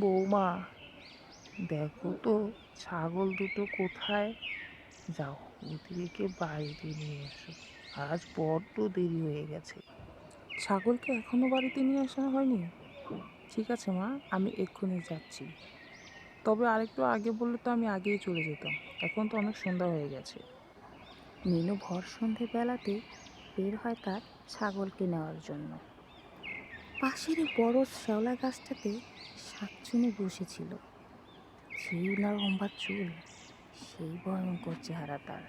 বৌমা দেখো তো ছাগল দুটো কোথায়? যাও ওদেরকে বাড়িতে নিয়ে এসো। আজ বড্ড দেরি হয়ে গেছে। ছাগলকে এখনও বাড়িতে নিয়ে আসা হয়নি? ঠিক আছে মা আমি এক্ষুনি যাচ্ছি। তবে আরেকটু আগে বললে তো আমি আগেই চলে যেতাম। এখন তো অনেক সন্ধ্যা হয়ে গেছে। মিনু ভর সন্ধেবেলাতে বের হয় তার ছাগলকে নেওয়ার জন্য। পাশের বড় শ্যাওলা গাছটাতে শাকচুনি বসেছিল। সেই লম্বা চুল, সেই ভয়ঙ্কর চেহারা তার।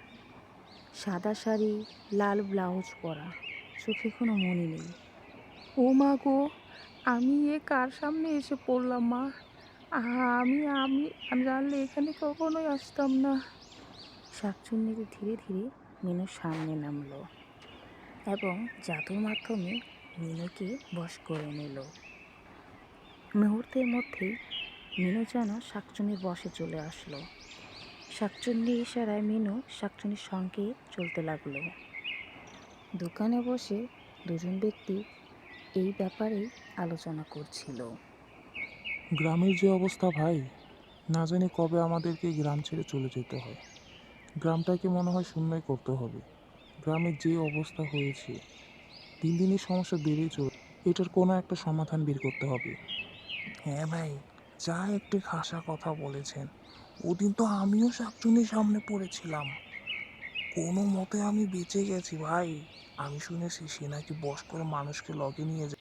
সাদা শাড়ি, লাল ব্লাউজ পরা, চোখে কোনো মনে নেই। ও মা গো, আমি এ কার সামনে এসে পড়লাম মা? আমি আমি আমি জানলে এখানে কখনোই আসতাম না। শাকচুন্নিতে ধীরে ধীরে মিনুর সামনে নামলো এবং জাদুর মাধ্যমে মিনুকে বশ করে নিল। মুহূর্তের মধ্যেই মিনু যেন শাকচুনির বসে চলে আসলো। শাকচুন্নি ইশারায় মিনু শাকচুনির সঙ্গে চলতে লাগল। দোকানে বসে দুজন ব্যক্তি এই ব্যাপারেই আলোচনা করছিল। গ্রামের যে অবস্থা ভাই, না জানি কবে আমাদেরকে গ্রাম ছেড়ে চলে যেতে হয়। গ্রামটাকে মনে হয় শূন্যই করতে হবে। গ্রামের যে অবস্থা হয়েছে, দিন দিনই সমস্যা বেড়েই চলে এটার কোনো একটা সমাধান বের করতে হবে। হ্যাঁ ভাই, যা একটি খাসা কথা বলেছেন, ওদিন তো আমিও শাকচুনির সামনে পড়েছিলাম। কোনো মতে আমি বেঁচে গেছি ভাই। আমি শুনেছি সে নাকি বস করে মানুষকে লগে নিয়ে যায়।